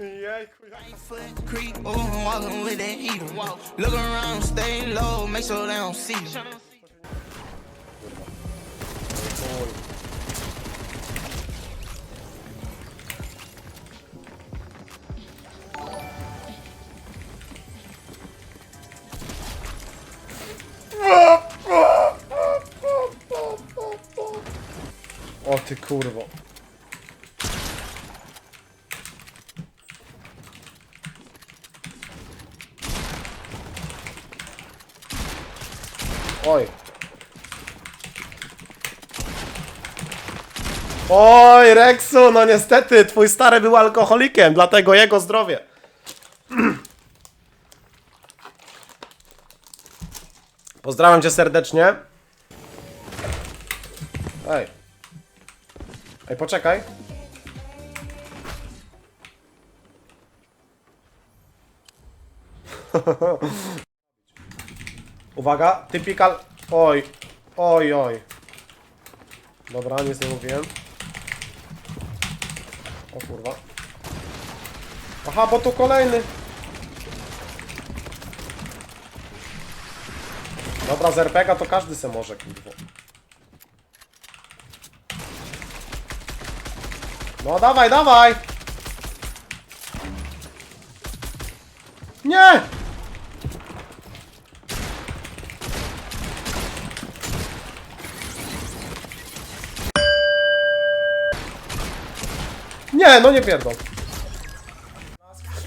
Foot creep, ooh, I'm walking with that heater. Look around, stay low, make sure they don't see you. O ty Oj. Oj, Rexu, no niestety, twój stary był alkoholikiem, dlatego jego zdrowie. Pozdrawiam cię serdecznie. Ej. Ej, poczekaj. Uwaga, typical... Oj, oj, oj. Dobra, nie mówiłem. O kurwa. Aha, bo tu kolejny. Dobra, z RPGa to każdy se może, kurwa. No dawaj, dawaj! Nie! No nie pierdol.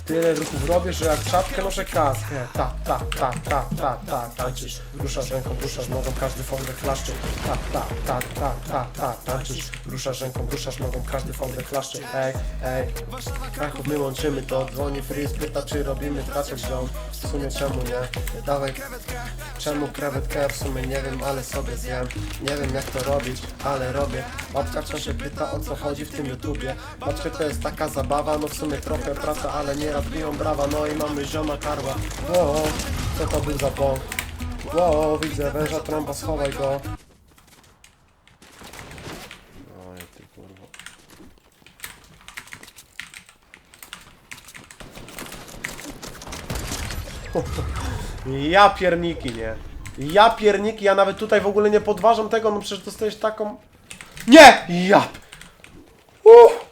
Tyle ruchów robię, że jak czapkę noszę kaskę. Ta, ta, ta, ta, ta, ta, tańczysz. Ruszasz ręką, ruszasz nogą, każdy fądek klaszczy. Ta, ta, ta, ta, ta, ta, tańczysz. Ruszasz ręką, ruszasz nogą, każdy fądek klaszczy. Ej, ej. Kraków my łączymy to. Dzwoni Freeze, pyta czy robimy trasę wziął. W sumie czemu nie? Dawaj. Czemu krewetkę? W sumie nie wiem, ale sobie zjem. Nie wiem jak to robić, ale robię. Matka wciąż się pyta o co chodzi w tym YouTubie. Patrzcie, to jest taka zabawa, no w sumie trochę praca, ale nieraz biją brawa. No i mamy zioma karła. Wow, co to był za bąk? Wow, widzę węża trąba, schowaj go. Oj, ty kurwa. Ja pierniki, nie. Ja pierniki, ja nawet tutaj w ogóle nie podważam tego, no przecież dostajesz taką... Nie! Ja! Uff!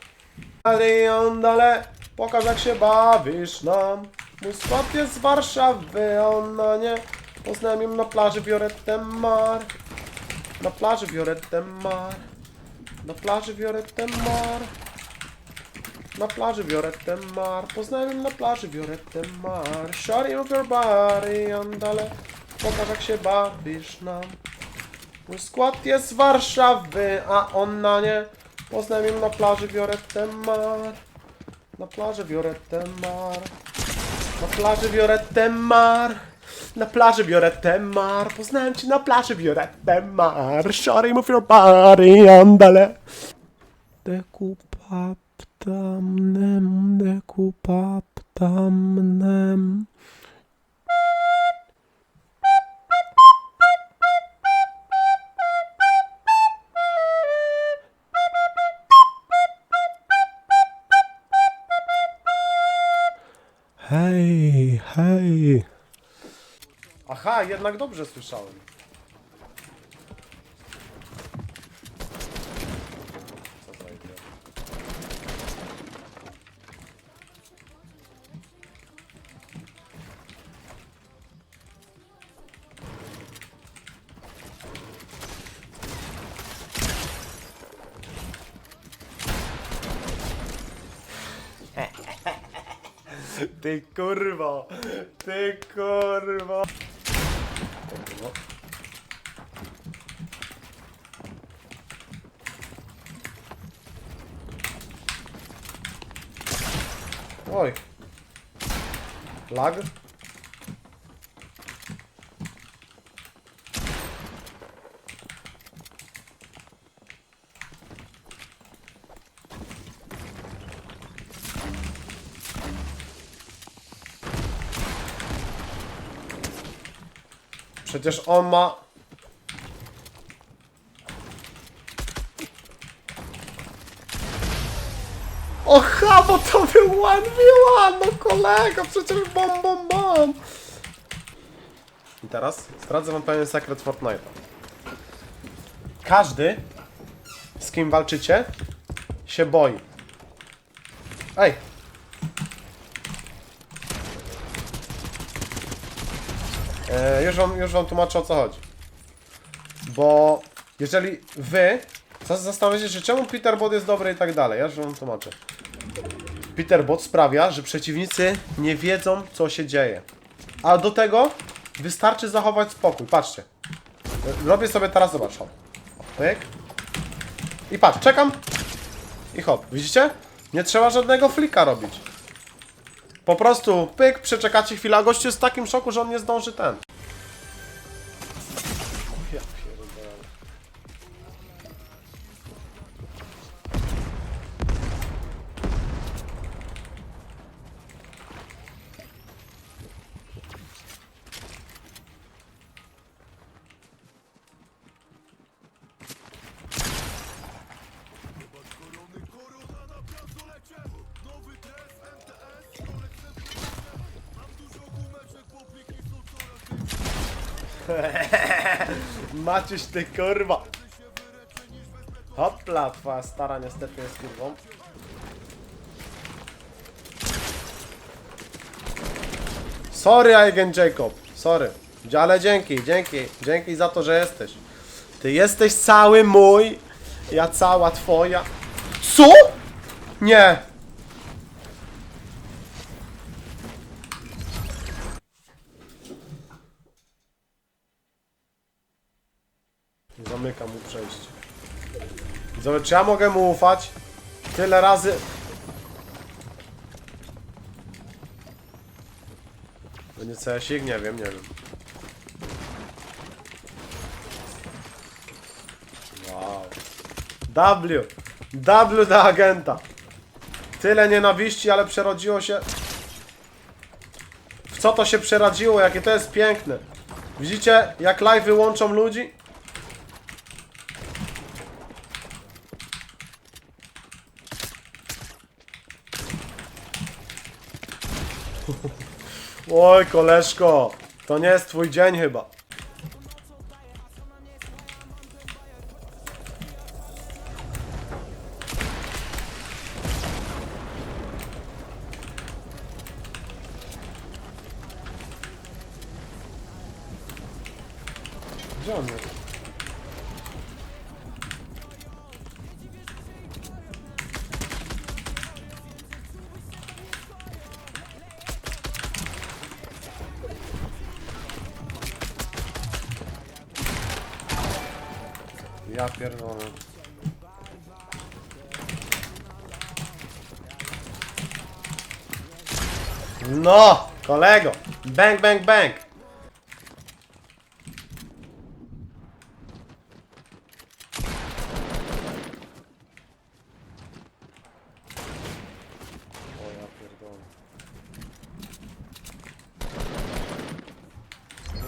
Ale ondale, pokaż jak się bawisz nam. Mój skład jest z Warszawy, ona nie. Poznałem ją na plaży Vioretę Mar. Na plaży Vioretę Mar. Na plaży Vioretę Mar. Na plaży Vioretę Mar. Poznałem ją na plaży Vioretę Mar. Shawty of your body, andale. Pokaż jak się bawisz nam. Mój skład jest z Warszawy, a ona nie. Poznałem ją na plaży Vioretę Mar. Na plaży Vioretę Mar. Na plaży Vioretę Mar. Na plaży Vioretę Mar. Poznałem cię na plaży Vioretę Mar. Shawty move your body, andale. Dekupap tamnem, dekupap tamnem. Hej, hej. Aha, jednak dobrze słyszałem. Ty kurwo! Ty kurwo! Oj. Lag? Przecież on ma... Oha, bo to był 1v1, no kolego, przecież bom, bom, bom. I teraz zdradzę wam pewien sekret Fortnite'a. Każdy, z kim walczycie, się boi. Ej! E, już, wam, już wam tłumaczę o co chodzi. Bo jeżeli wy zas- zastanawiacie się, czemu Peterbot jest dobry i tak dalej, ja już wam tłumaczę. Peterbot sprawia, że przeciwnicy nie wiedzą, co się dzieje. A do tego wystarczy zachować spokój. Patrzcie. Robię sobie teraz, zobacz, Pyk. I patrz, czekam. I hop, widzicie? Nie trzeba żadnego flika robić. Po prostu pyk, przeczekacie chwilę, a gościu jest w takim szoku, że on nie zdąży ten. Maciuś ty kurwa. Hopla, twoja stara niestety jest kurwą. Sorry, Eigen Jacob. Sorry. Ale dzięki, dzięki, dzięki za to, że jesteś. Ty jesteś cały mój, ja cała twoja. Co? Nie. Zamykam mu przejście. Zobacz, czy ja mogę mu ufać? Tyle razy... Będzie CSik? Nie wiem, nie wiem. Wow. W. W dla agenta. Tyle nienawiści, ale przerodziło się... W co to się przerodziło? Jakie to jest piękne. Widzicie, jak live wyłączą ludzi? Oj, koleżko, to nie jest twój dzień chyba. Gdzie on jest? Ja pierdolę. No, kolego. Bang, bang, bang. O ja pierdolę.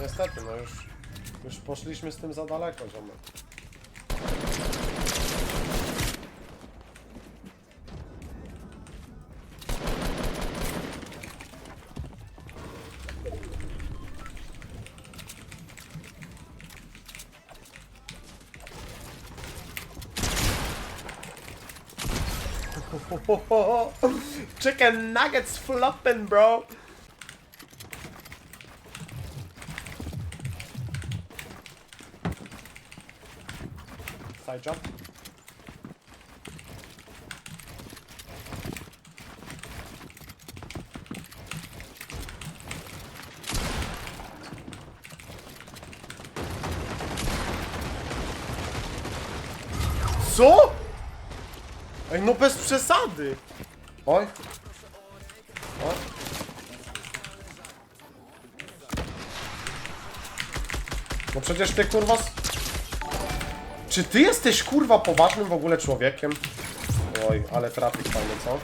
Niestety, no już, już poszliśmy z tym za daleko, ziomek. Chicken nuggets flopping, bro. Side jump. Co? Ej, no bez przesady! Oj. Oj. No przecież ty kurwa... Czy ty jesteś kurwa poważnym w ogóle człowiekiem? Oj, ale trafik fajny, co?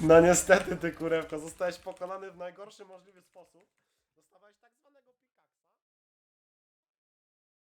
No niestety ty kurewko, zostałeś pokonany w najgorszy możliwy sposób.